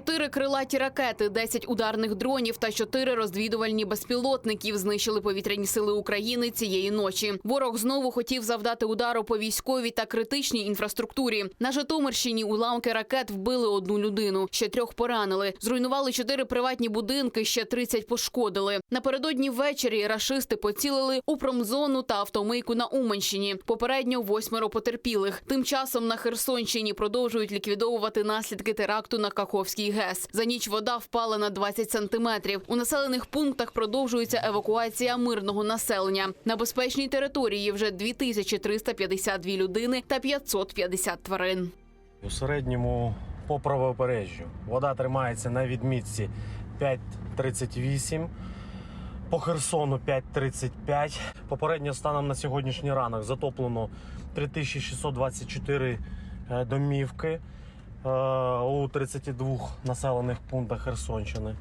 Чотири крилаті ракети, 10 ударних дронів та чотири розвідувальні безпілотників знищили повітряні сили України цієї ночі. Ворог знову хотів завдати удару по військовій та критичній інфраструктурі. На Житомирщині уламки ракет вбили одну людину, ще трьох поранили. Зруйнували чотири приватні будинки, ще 30 пошкодили. Напередодні ввечері рашисти поцілили у промзону та автомийку на Уманщині. Попередньо восьмеро потерпілих. Тим часом на Херсонщині продовжують ліквідовувати наслідки теракту на ГЕС. За ніч вода впала на 20 сантиметрів. У населених пунктах продовжується евакуація мирного населення. На безпечній території вже 2352 людини та 550 тварин. У середньому по правобережжю вода тримається на відмітці 5,38. По Херсону 5,35. Попередньо станом на сьогоднішній ранок затоплено 3624 е, домівки у 32 населених пунктах Херсонщини.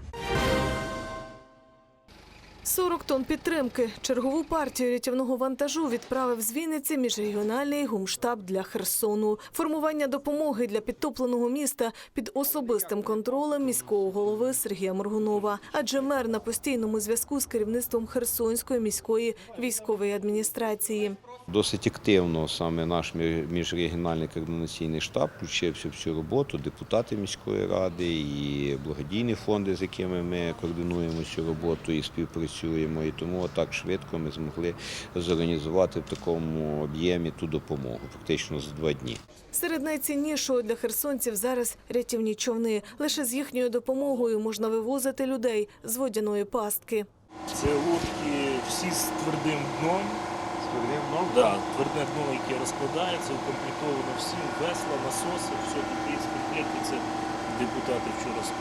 40 тонн підтримки. Чергову партію рятівного вантажу відправив з Вінниці міжрегіональний гумштаб для Херсону. Формування допомоги для підтопленого міста під особистим контролем міського голови Сергія Моргунова. Адже мер на постійному зв'язку з керівництвом Херсонської міської військової адміністрації. Досить активно саме наш мі- міжрегіональний координаційний штаб включився в цю роботу, депутати міської ради і благодійні фонди, з якими ми координуємо цю роботу і співпрацюємо. І тому так швидко ми змогли зорганізувати в такому об'ємі ту допомогу, фактично за два дні. Серед найціннішого для херсонців зараз рятівні човни. Лише з їхньою допомогою можна вивозити людей з водяної пастки. Це лодки всі з твердим дном. Да, тверде дно, яке розкладається, укомплектовано всім, весла, насоси, все є в. Це депутати вчора з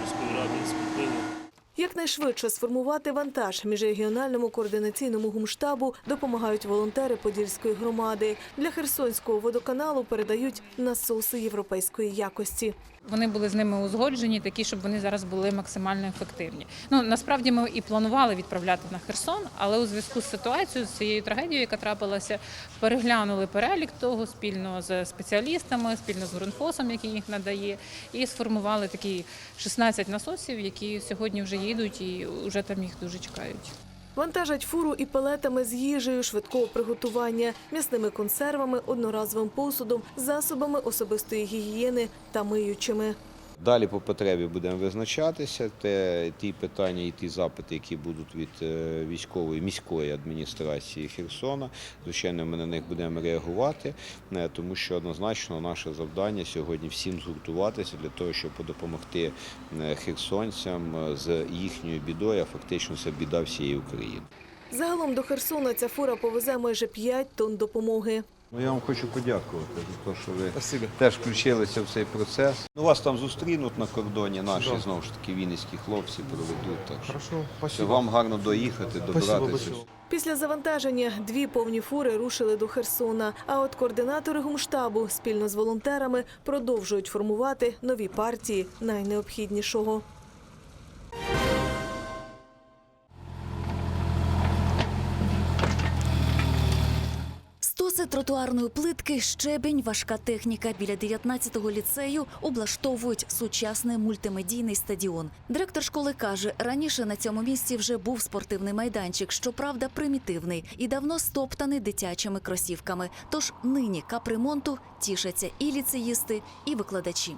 міської ради скупили. Якнайшвидше сформувати вантаж міжрегіональному координаційному гумштабу допомагають волонтери Подільської громади. Для Херсонського водоканалу передають насоси європейської якості. Вони були з ними узгоджені, такі, щоб вони зараз були максимально ефективні. Ну насправді ми і планували відправляти на Херсон, але у зв'язку з ситуацією, з цією трагедією, яка трапилася, переглянули перелік того спільно з спеціалістами, спільно з Грунфосом, який їх надає, і сформували такі 16 насосів, які сьогодні вже їдуть і вже там їх дуже чекають. Вантажать фуру і палетами з їжею швидкого приготування, м'ясними консервами, одноразовим посудом, засобами особистої гігієни та миючими. Далі по потребі будемо визначатися. Те, ті питання і ті запити, які будуть від е, військової міської адміністрації Херсона. Звичайно, ми на них будемо реагувати, е, тому що однозначно наше завдання сьогодні всім згуртуватися для того, щоб допомогти е, херсонцям з їхньою бідою, а фактично це біда всієї України. Загалом до Херсона ця фура повезе майже 5 тонн допомоги. Ну, я вам хочу подякувати за те, що ви теж включилися в цей процес. Ну, вас там зустрінуть на кордоні наші, знову ж таки, вінницькі хлопці проведуть. Так що Хорошо, вам гарно доїхати, добиратися. Після завантаження дві повні фури рушили до Херсона. А от координатори гумштабу спільно з волонтерами продовжують формувати нові партії найнеобхіднішого. Стоси тротуарної плитки, щебень, важка техніка біля 19-го ліцею облаштовують сучасний мультимедійний стадіон. Директор школи каже, раніше на цьому місці вже був спортивний майданчик, щоправда, примітивний і давно стоптаний дитячими кросівками. Тож нині капремонту тішаться і ліцеїсти, і викладачі.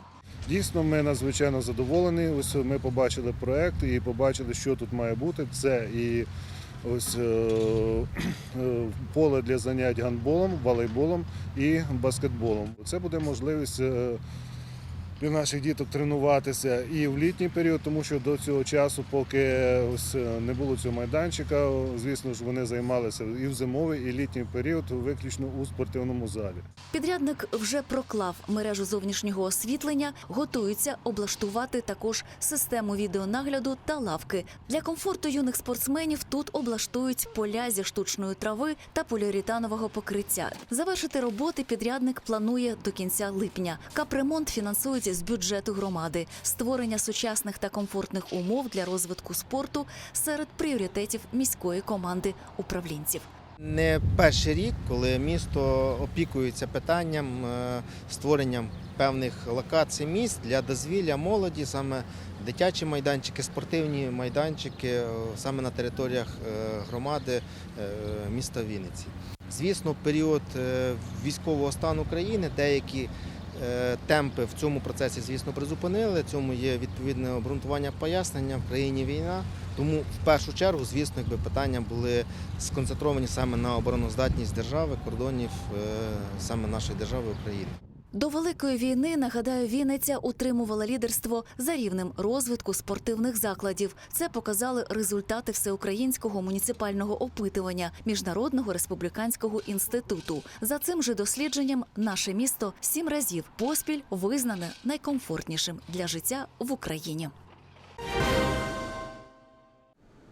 Дійсно, ми надзвичайно задоволені. Ось ми побачили проект і побачили, що тут має бути. Це і ось е, е, поле для занять гандболом, волейболом і баскетболом. Це буде можливість. Для наших діток тренуватися і в літній період, тому що до цього часу, поки ось е, не було цього майданчика, звісно ж, вони займалися і в зимовий, і літній період виключно у спортивному залі. Підрядник вже проклав мережу зовнішнього освітлення, готується облаштувати також систему відеонагляду та лавки. Для комфорту юних спортсменів тут облаштують поля зі штучної трави та поліуретанового покриття. Завершити роботи підрядник планує до кінця липня. Капремонт фінансують з бюджету громади. Створення сучасних та комфортних умов для розвитку спорту серед пріоритетів міської команди управлінців. Не перший рік, коли місто опікується питанням е, створенням певних локацій місць для дозвілля молоді, саме дитячі майданчики, спортивні майданчики, е, саме на територіях е, громади міста Вінниці. Звісно, період військового стану країни деякі темпи в цьому процесі, звісно, призупинили. Цьому є відповідне обґрунтування пояснення. В країні війна. Тому в першу чергу, звісно, якби питання були сконцентровані саме на обороноздатність держави, кордонів е, саме нашої держави України. До великої війни, нагадаю, Вінниця утримувала лідерство за рівнем розвитку спортивних закладів. Це показали результати всеукраїнського муніципального опитування Міжнародного республіканського інституту. За цим же дослідженням наше місто сім разів поспіль визнане найкомфортнішим для життя в Україні.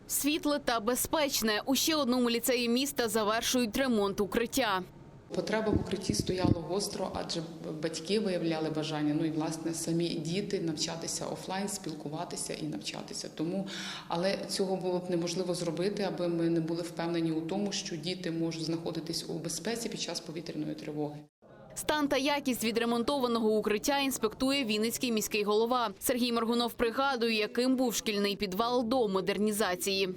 Світле та безпечне. У ще одному ліцеї міста завершують ремонт укриття. Потреба в укритті стояла гостро, адже батьки виявляли бажання. Ну і власне самі діти навчатися офлайн, спілкуватися і навчатися. Тому, але цього було б неможливо зробити, аби ми не були впевнені у тому, що діти можуть знаходитись у безпеці під час повітряної тривоги. Стан та якість відремонтованого укриття інспектує Вінницький міський голова. Сергій Моргунов пригадує, яким був шкільний підвал до модернізації.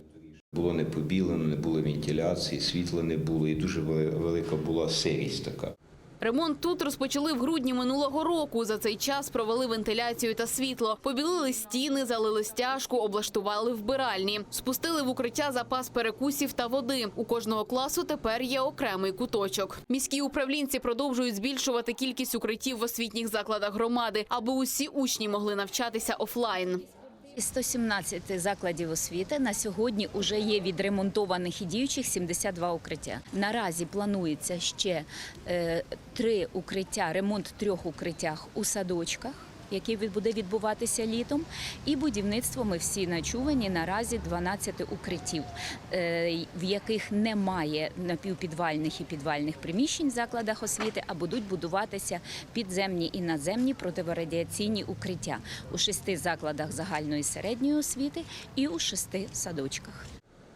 Було не побілено, не було вентиляції, світла не було, і дуже велика була сирість така. Ремонт тут розпочали в грудні минулого року. За цей час провели вентиляцію та світло, побілили стіни, залили стяжку, облаштували вбиральні, спустили в укриття запас перекусів та води. У кожного класу тепер є окремий куточок. Міські управлінці продовжують збільшувати кількість укриттів в освітніх закладах громади, аби усі учні могли навчатися офлайн. Із 117 закладів освіти на сьогодні вже є відремонтованих і діючих 72 укриття. Наразі планується ще е, три укриття, ремонт трьох укриттях у садочках. Який буде відбуватися літом, і будівництво ми всі начувані наразі 12 укриттів, е, в яких немає напівпідвальних і підвальних приміщень в закладах освіти, а будуть будуватися підземні і надземні протирадіаційні укриття у шести закладах загальної середньої освіти і у шести садочках.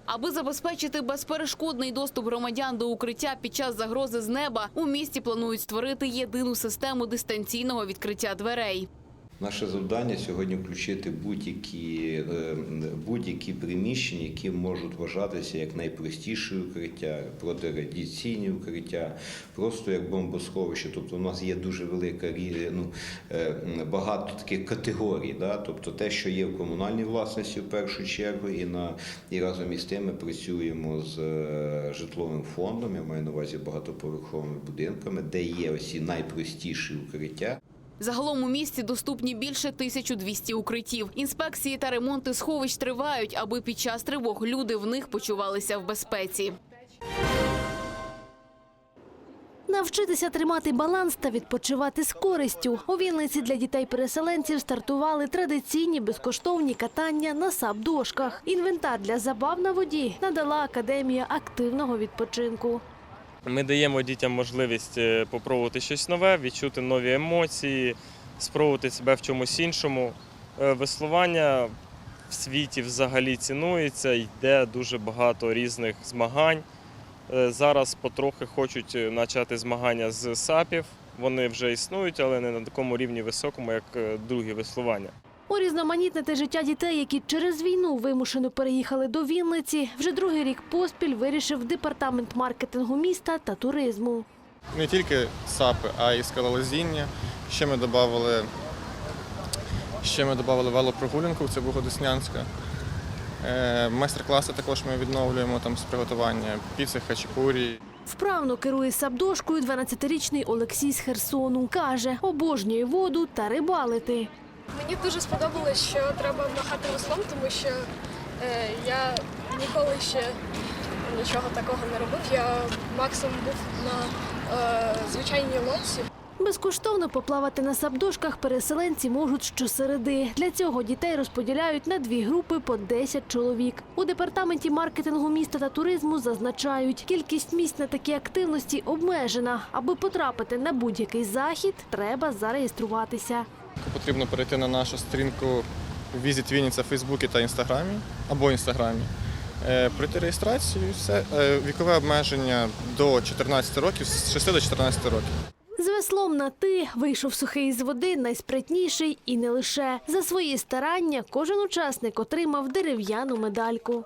Аби забезпечити безперешкодний доступ громадян до укриття під час загрози з неба, у місті планують створити єдину систему дистанційного відкриття дверей. Наше завдання сьогодні включити будь-які, е, будь-які приміщення, які можуть вважатися як найпростіші укриття, протирадіаційні укриття, просто як бомбосховище. Тобто у нас є дуже велика ну, е, багато таких категорій. Да? Тобто те, що є в комунальній власності в першу чергу, і, на, і разом із тим ми працюємо з е, житловим фондом, я маю на увазі багатоповерховими будинками, де є осі найпростіші укриття. Загалом у місті доступні більше 1200 укриттів. Інспекції та ремонти сховищ тривають, аби під час тривог люди в них почувалися в безпеці. Навчитися тримати баланс та відпочивати з користю. У Вінниці для дітей-переселенців стартували традиційні безкоштовні катання на сап-дошках. Інвентар для забав на воді надала академія активного відпочинку. Ми даємо дітям можливість е, попробувати щось нове, відчути нові емоції, спробувати себе в чомусь іншому. Е, Веслування в світі взагалі цінується, йде дуже багато різних змагань. Е, Зараз потрохи хочуть почати змагання з сапів. Вони вже існують, але не на такому рівні високому, як другі веслування. Урізноманітнити життя дітей, які через війну вимушено переїхали до Вінниці, вже другий рік поспіль вирішив департамент маркетингу міста та туризму. не тільки сапи, а й скалолазіння. Ще ми додали, ще ми додали велопрогулянку, це Богодеснянська. Е, Майстер-класи також ми відновлюємо там з приготування піци, хачапурі. Вправно керує сапдошкою 12-річний Олексій з Херсону. Каже, обожнює воду та рибалити. Мені дуже сподобалось, що треба махати веслом, тому що е, я ніколи ще нічого такого не робив. Я максимум був на е, звичайній лодці. Безкоштовно поплавати на сапдошках переселенці можуть щосереди. Для цього дітей розподіляють на дві групи по 10 чоловік. У департаменті маркетингу міста та туризму зазначають, кількість місць на такі активності обмежена. Аби потрапити на будь-який захід, треба зареєструватися. Потрібно перейти на нашу сторінку Visit Вінниця в Фейсбуці та Інстаграмі або Інстаграмі. Е, Пройти реєстрацію, все Е, вікове обмеження до 14 років, з 6 до 14 років. З веслом на ти вийшов сухий з води найспритніший і не лише. За свої старання кожен учасник отримав дерев'яну медальку.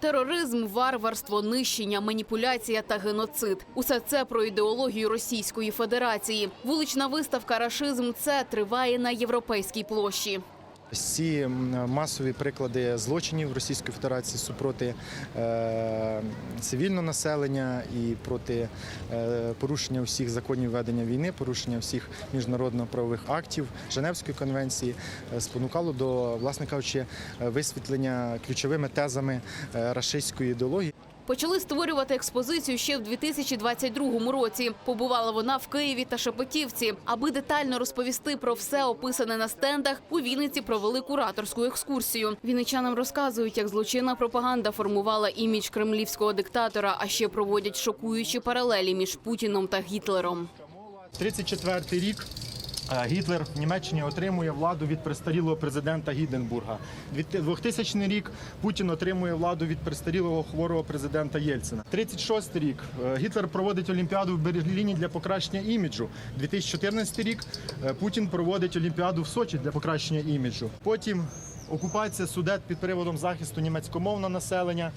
Тероризм, варварство, нищення, маніпуляція та геноцид – усе це про ідеологію Російської Федерації. Вулична виставка «Рашизм – це» триває на європейській площі. Ці масові приклади злочинів Російської Федерації супроти е, цивільного населення і проти е, порушення всіх законів ведення війни, порушення всіх міжнародно-правових актів Женевської конвенції е, спонукало до, власне кажучи, висвітлення ключовими тезами рашистської ідеології. Почали створювати експозицію ще в 2022 році. Побувала вона в Києві та Шепетівці. Аби детально розповісти про все описане на стендах, у Вінниці провели кураторську екскурсію. Вінничанам розказують, як злочинна пропаганда формувала імідж кремлівського диктатора, а ще проводять шокуючі паралелі між Путіном та Гітлером. 34 рік Гітлер в Німеччині отримує владу від престарілого президента Гіденбурга. 2000 рік Путін отримує владу від престарілого хворого президента Єльцина. 36 рік е, Гітлер проводить Олімпіаду в Берліні для покращення іміджу. 2014 рік е, Путін проводить Олімпіаду в Сочі для покращення іміджу. Потім окупація судет під приводом захисту німецькомовного населення.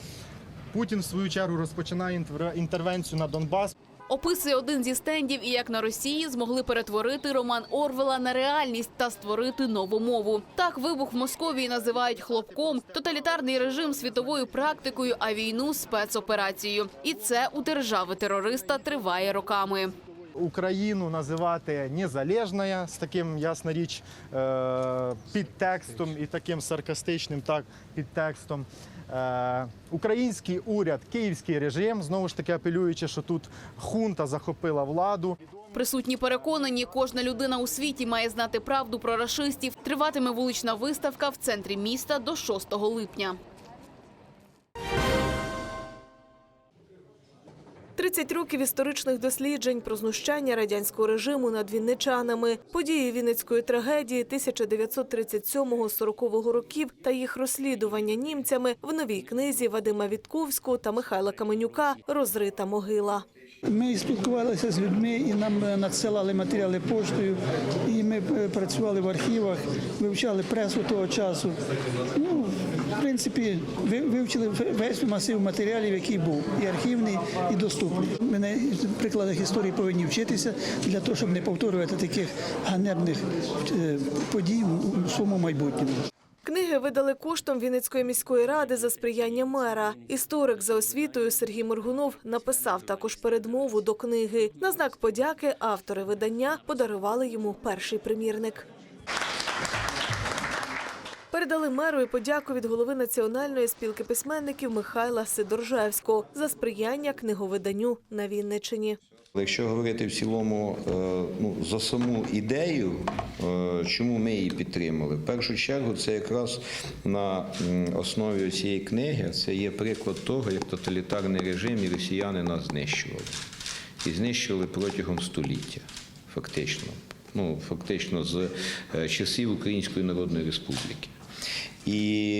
Путін в свою чергу розпочинає інтер- інтервенцію на Донбас. Описує один зі стендів, і як на Росії змогли перетворити роман Орвела на реальність та створити нову мову. Так вибух в Московії називають хлопком, тоталітарний режим світовою практикою, а війну спецоперацією. І це у держави терориста триває роками. Україну називати незалежною з таким, ясна річ, е, підтекстом і таким саркастичним так, підтекстом. Е, Український уряд, київський режим, знову ж таки апелюючи, що тут хунта захопила владу. Присутні переконані, кожна людина у світі має знати правду про рашистів. Триватиме вулична виставка в центрі міста до 6 липня. 30 років історичних досліджень про знущання радянського режиму над вінничанами, події вінницької трагедії 1937-40 років та їх розслідування німцями в новій книзі Вадима Вітковського та Михайла Каменюка Розрита могила. Ми спілкувалися з людьми і нам е, надсилали матеріали поштою. І ми е, працювали в архівах, вивчали пресу того часу. Ну, принципі, ви- вивчили весь масив матеріалів, який був, і архівний, і доступний. Ми на прикладах історії повинні вчитися для того, щоб не повторювати таких ганебних е, подій у своєму майбутньому. Книги видали коштом Вінницької міської ради за сприяння мера. Історик за освітою Сергій Моргунов написав також передмову до книги. На знак подяки автори видання подарували йому перший примірник. Передали меру і подяку від голови Національної спілки письменників Михайла Сидоржевського за сприяння книговиданню на Вінниччині. Якщо говорити в цілому е, ну, за саму ідею, е, чому ми її підтримали? В першу чергу це якраз на основі цієї книги це є приклад того, як тоталітарний режим і росіяни нас знищували. І знищували протягом століття, фактично. Ну, фактично з е, часів Української Народної Республіки. І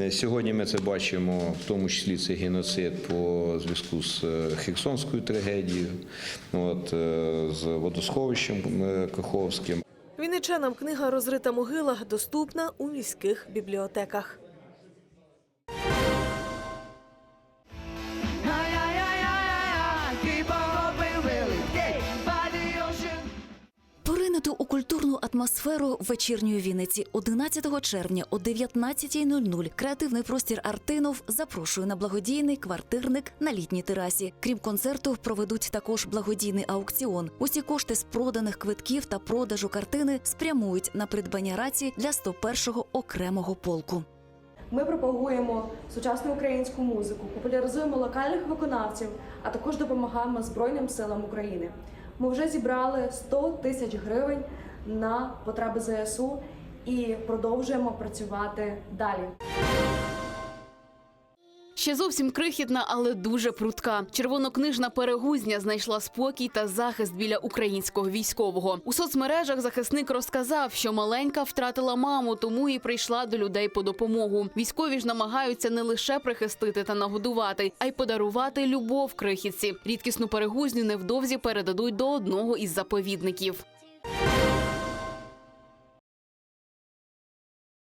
е, сьогодні ми це бачимо, в тому числі це геноцид по зв'язку з Хексонською Херсонською трагедією, от, е, з водосховищем е, Каховським. Вінничанам книга Розрита могила доступна у міських бібліотеках. Поринути у культурну атмосферу вечірньої Вінниці 11 червня о 19.00 креативний простір Артинов запрошує на благодійний квартирник на літній терасі. Крім концерту, проведуть також благодійний аукціон. Усі кошти з проданих квитків та продажу картини спрямують на придбання рації для 101-го окремого полку. Ми пропагуємо сучасну українську музику, популяризуємо локальних виконавців, а також допомагаємо Збройним силам України. Ми вже зібрали 100 тисяч гривень на потреби ЗСУ і продовжуємо працювати далі. Ще зовсім крихітна, але дуже прутка. Червонокнижна перегузня знайшла спокій та захист біля українського військового. У соцмережах захисник розказав, що маленька втратила маму, тому і прийшла до людей по допомогу. Військові ж намагаються не лише прихистити та нагодувати, а й подарувати любов крихітці. Рідкісну перегузню невдовзі передадуть до одного із заповідників.